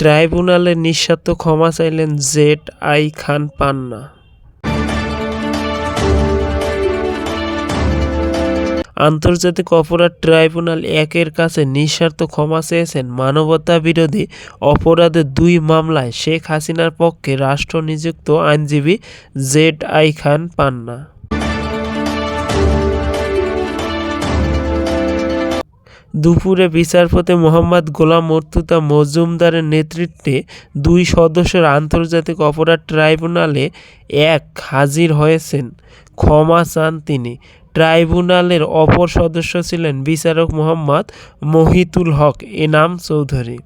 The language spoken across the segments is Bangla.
ট্রাইব্যুনালে নিঃশর্ত ক্ষমা চাইলেন জেড আই খান পান্না। আন্তর্জাতিক অপরাধ ট্রাইব্যুনাল একের কাছে নিঃস্বার্থ ক্ষমা চেয়েছেন মানবতা বিরোধী অপরাধের দুই মামলায় শেখ হাসিনার পক্ষে রাষ্ট্র নিযুক্ত আইনজীবী জেড আই খান পান্না। দুপুরে বিচারপতি মোহাম্মদ গোলাম মর্তুতা মজুমদারের নেতৃত্বে দুই সদস্যের আন্তর্জাতিক অপরাধ ট্রাইব্যুনালে এক হাজির হয়েছেন। ক্ষমা চান তিনি। ট্রাইব্যুনালের অপর সদস্য ছিলেন বিচারক মোহাম্মদ মহিতুল হক এনাম চৌধুরী।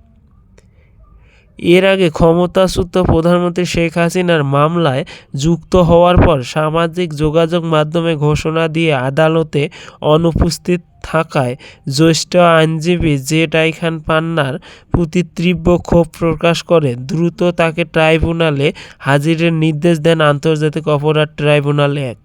এর আগে ক্ষমতাচ্যুত প্রধানমন্ত্রী শেখ হাসিনার মামলায় যুক্ত হওয়ার পর সামাজিক যোগাযোগ মাধ্যমে ঘোষণা দিয়ে আদালতে অনুপস্থিত থাকায় জ্যেষ্ঠ আইনজীবী জেড আই পান্নার প্রতি তীব্র ক্ষোভ প্রকাশ করে দ্রুত তাকে ট্রাইব্যুনালে হাজিরের নির্দেশ দেন আন্তর্জাতিক অপরাধ ট্রাইব্যুনাল এক।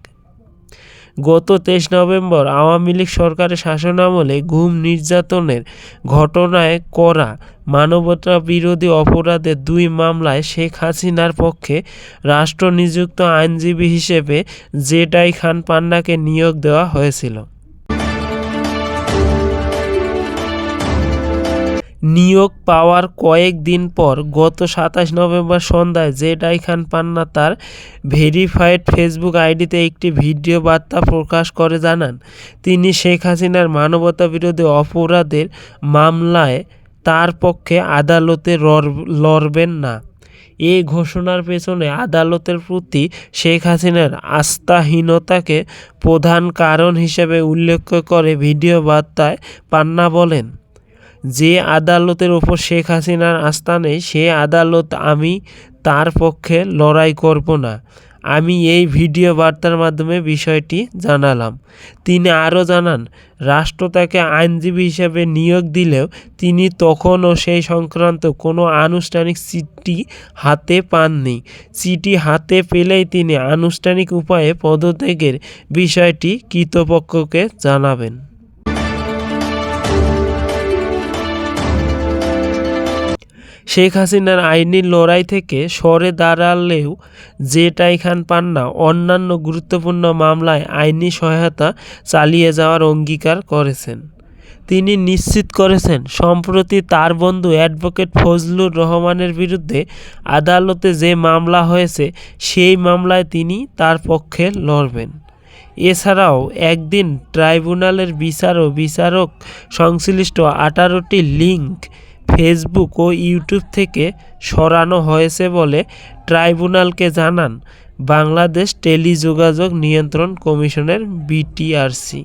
গত তেইশ নভেম্বর আওয়ামী লীগ সরকারের শাসনামলে ঘুম নির্যাতনের ঘটনায় করা মানবতা বিরোধী অপরাধের দুই মামলায় শেখ হাসিনার পক্ষে রাষ্ট্র নিযুক্ত আইনজীবী হিসেবে জেডাই খান পান্নাকে নিয়োগ দেওয়া হয়েছিল। নিয়োগ পাওয়ার কয়েক দিন পর গত সাতাশ নভেম্বর সন্ধ্যায় জেডাই খান পান্না তার ভেরিফাইড ফেসবুক আইডিতে একটি ভিডিও বার্তা প্রকাশ করে জানান, তিনি শেখ হাসিনার মানবতা বিরোধী অপরাধের মামলায় তার পক্ষে আদালতে লড়বেন না। এই ঘোষণার পেছনে আদালতের প্রতি শেখ হাসিনার আস্থাহীনতাকে প্রধান কারণ হিসেবে উল্লেখ করে ভিডিও বার্তায় পান্না বলেন যে আদালতের ওপর শেখ হাসিনার আস্থা নেই, সে আদালত আমি তার পক্ষে লড়াই করব না। আমি এই ভিডিও বার্তার মাধ্যমে বিষয়টি জানালাম। তিনি আরও জানান, রাষ্ট্র তাকে আইনজীবী হিসেবে নিয়োগ দিলেও তিনি তখনও সেই সংক্রান্ত কোনো আনুষ্ঠানিক চিঠি হাতে পাননি। চিঠি হাতে পেলেই তিনি আনুষ্ঠানিক উপায়ে পদত্যাগের বিষয়টি কৃতপক্ষকে জানাবেন। শেখ হাসিনার আইনি লড়াই থেকে সরে দাঁড়ালেও জেটাই খান পান্না অন্যান্য গুরুত্বপূর্ণ মামলায় আইনি সহায়তা চালিয়ে যাওয়ার অঙ্গীকার করেছেন। তিনি নিশ্চিত করেছেন, সম্প্রতি তার বন্ধু অ্যাডভোকেট ফজলুর রহমানের বিরুদ্ধে আদালতে যে মামলা হয়েছে, সেই মামলায় তিনি তার পক্ষে লড়বেন। এছাড়াও একদিন ট্রাইব্যুনালের বিচার ও বিচারক সংশ্লিষ্ট আঠারোটি লিঙ্ক ফেসবুক ও ইউটিউব থেকে সরানো হয়েছে বলে ট্রাইব্যুনালকে জানান বাংলাদেশ টেলিযোগাযোগ নিয়ন্ত্রণ কমিশনের বিটিআরসি।